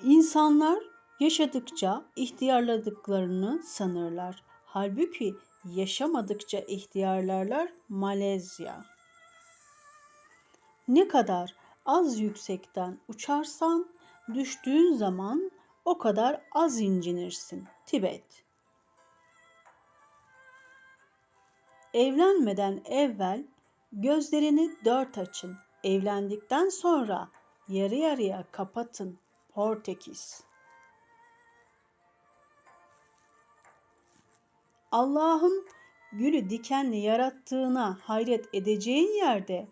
İnsanlar yaşadıkça ihtiyarladıklarını sanırlar. Halbuki yaşamadıkça ihtiyarlarlar Malezya. Ne kadar az yüksekten uçarsan düştüğün zaman o kadar az incinirsin. Tibet. Evlenmeden evvel gözlerini dört açın. Evlendikten sonra yarı yarıya kapatın. Portekiz. Allah'ın gülü dikenli yarattığına hayret edeceğin yerde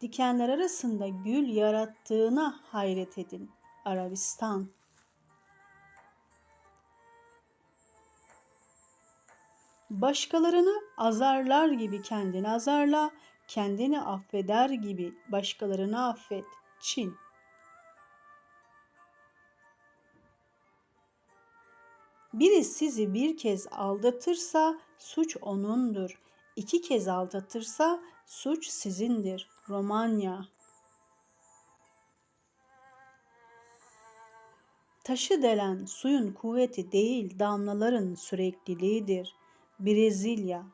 dikenler arasında gül yarattığına hayret edin. Arabistan. Başkalarını azarlar gibi kendini azarla, kendini affeder gibi başkalarını affet. Çin. Biri sizi bir kez aldatırsa suç onundur. İki kez aldatırsa suç sizindir. Romanya. Taşı delen suyun kuvveti değil, damlaların sürekliliğidir. Brezilya.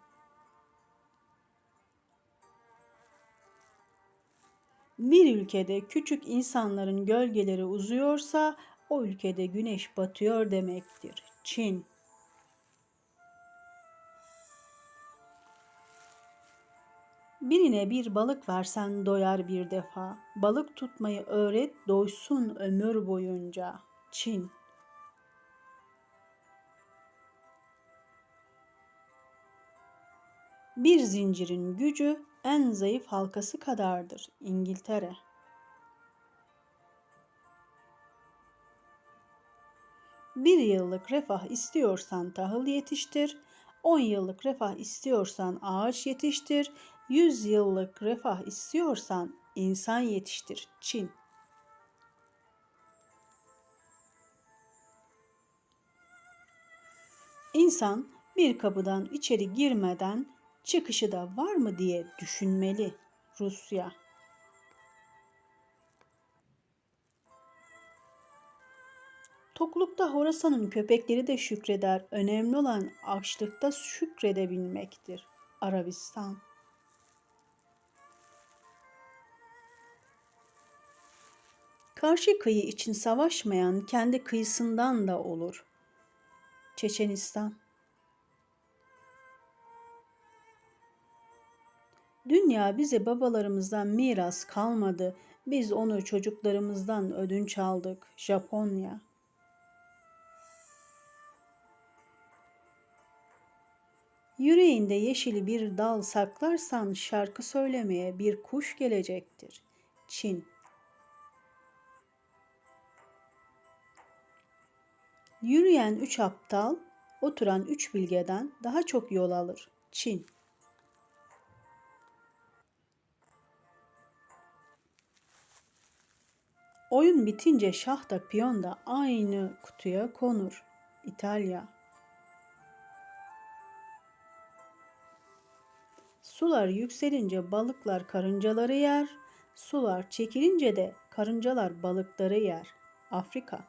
Bir ülkede küçük insanların gölgeleri uzuyorsa o ülkede güneş batıyor demektir. Çin. Birine bir balık versen doyar bir defa. Balık tutmayı öğret doysun ömür boyunca. Çin. Bir zincirin gücü en zayıf halkası kadardır. İngiltere. Bir yıllık refah istiyorsan tahıl yetiştir, on yıllık refah istiyorsan ağaç yetiştir, yüz yıllık refah istiyorsan insan yetiştir. Çin. İnsan bir kapıdan içeri girmeden çıkışı da var mı diye düşünmeli. Rusya. Toklukta Horasan'ın köpekleri de şükreder. Önemli olan açlıkta şükredebilmektir. Arabistan. Karşı kıyı için savaşmayan kendi kıyısından da olur. Çeçenistan. Dünya bize babalarımızdan miras kalmadı. Biz onu çocuklarımızdan ödünç aldık. Japonya. Yüreğinde yeşili bir dal saklarsan şarkı söylemeye bir kuş gelecektir. Çin. Yürüyen üç aptal, oturan üç bilgeden daha çok yol alır. Çin. Oyun bitince şah da piyon da aynı kutuya konur. İtalya. Sular yükselince balıklar karıncaları yer, sular çekilince de karıncalar balıkları yer. Afrika.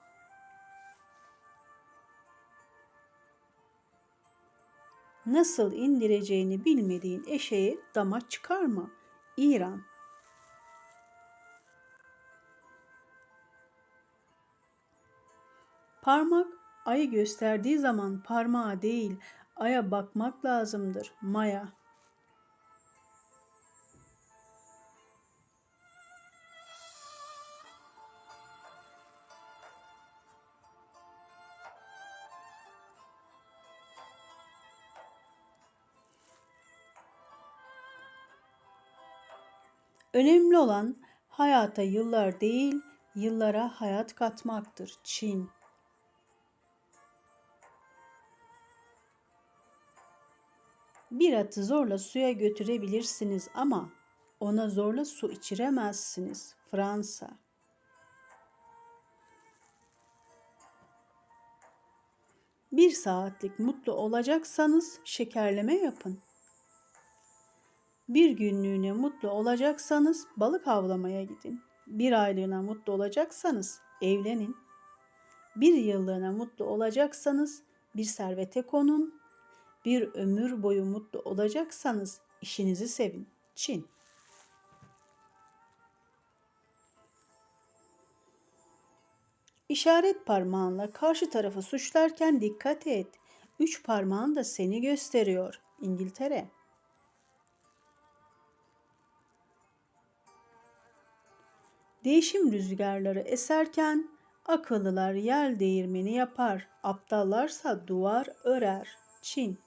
Nasıl indireceğini bilmediğin eşeği dama çıkarma. İran. Parmak ayı gösterdiği zaman parmağa değil aya bakmak lazımdır. Maya. Önemli olan hayata yıllar değil, yıllara hayat katmaktır. Çin. Bir atı zorla suya götürebilirsiniz ama ona zorla su içiremezsiniz. Fransa. Bir saatlik mutlu olacaksanız şekerleme yapın. Bir günlüğüne mutlu olacaksanız balık avlamaya gidin. Bir aylığına mutlu olacaksanız evlenin. Bir yıllığına mutlu olacaksanız bir servete konun. Bir ömür boyu mutlu olacaksanız işinizi sevin. Çin. İşaret parmağınla karşı tarafı suçlarken dikkat et. Üç parmağın da seni gösteriyor. İngiltere. Değişim rüzgarları eserken akıllılar yel değirmeni yapar, aptallarsa duvar örer. Çin.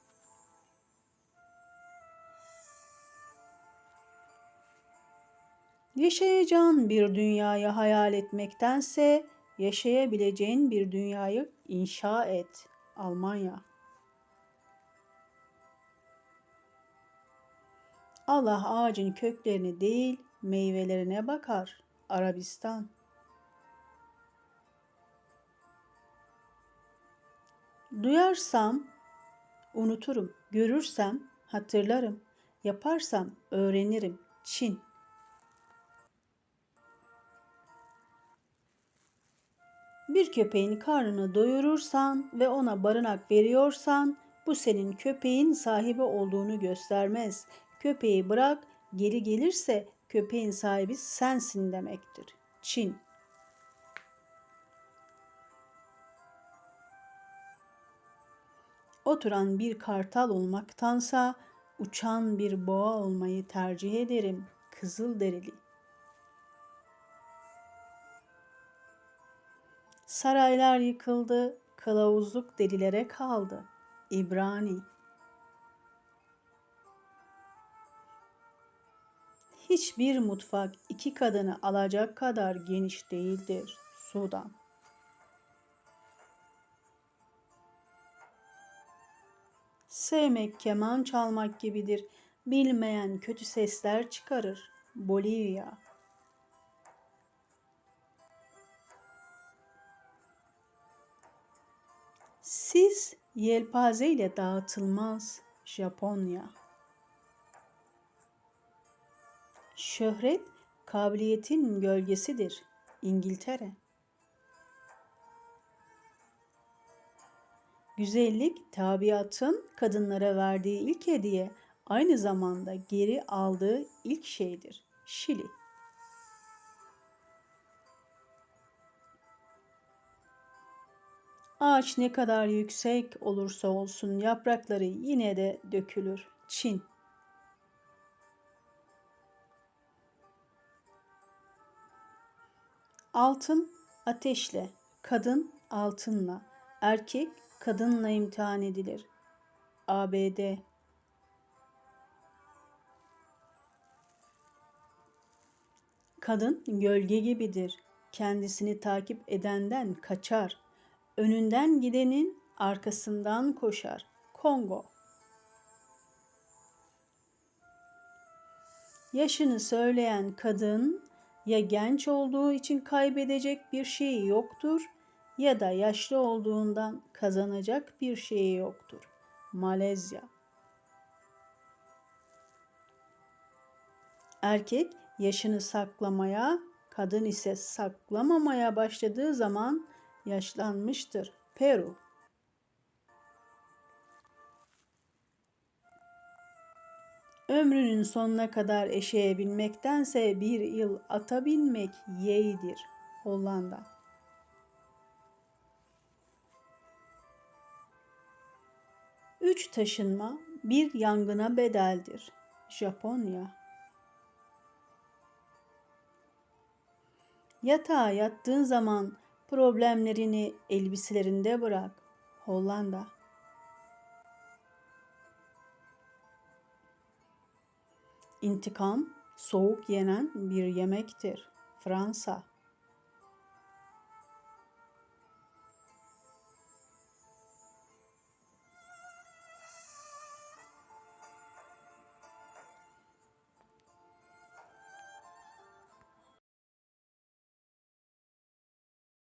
Yaşayacağın bir dünyayı hayal etmektense yaşayabileceğin bir dünyayı inşa et. Almanya. Allah ağacın köklerini değil, meyvelerine bakar. Arabistan. Duyarsam unuturum, görürsem hatırlarım, yaparsam öğrenirim. Çin. Bir köpeğin karnını doyurursan ve ona barınak veriyorsan bu senin köpeğin sahibi olduğunu göstermez. Köpeği bırak, geri gelirse köpeğin sahibi sensin demektir. Çin Oturan bir kartal olmaktansa uçan bir boğa olmayı tercih ederim. Kızıl derili. Saraylar yıkıldı, kılavuzluk delilere kaldı. İbrani Hiçbir mutfak iki kadını alacak kadar geniş değildir. Sudan Sevmek keman çalmak gibidir. Bilmeyen kötü sesler çıkarır. Bolivya Siz yelpaze ile dağıtılmaz. Japonya Şöhret kabiliyetin gölgesidir. İngiltere. Güzellik tabiatın kadınlara verdiği ilk hediye, aynı zamanda geri aldığı ilk şeydir. Şili. Ağaç ne kadar yüksek olursa olsun yaprakları yine de dökülür. Çin. Altın ateşle, kadın altınla, erkek kadınla imtihan edilir. ABD Kadın gölge gibidir. Kendisini takip edenden kaçar. Önünden gidenin arkasından koşar. Kongo Yaşını söyleyen kadın ya genç olduğu için kaybedecek bir şeyi yoktur ya da yaşlı olduğundan kazanacak bir şeyi yoktur. Malezya Erkek yaşını saklamaya, kadın ise saklamamaya başladığı zaman yaşlanmıştır. Peru Ömrünün sonuna kadar eşeğe binmektense bir yıl ata binmek yeğdir. Hollanda. Üç taşınma bir yangına bedeldir. Japonya. Yatağa yattığın zaman problemlerini elbiselerinde bırak. Hollanda. İntikam soğuk yenen bir yemektir. Fransa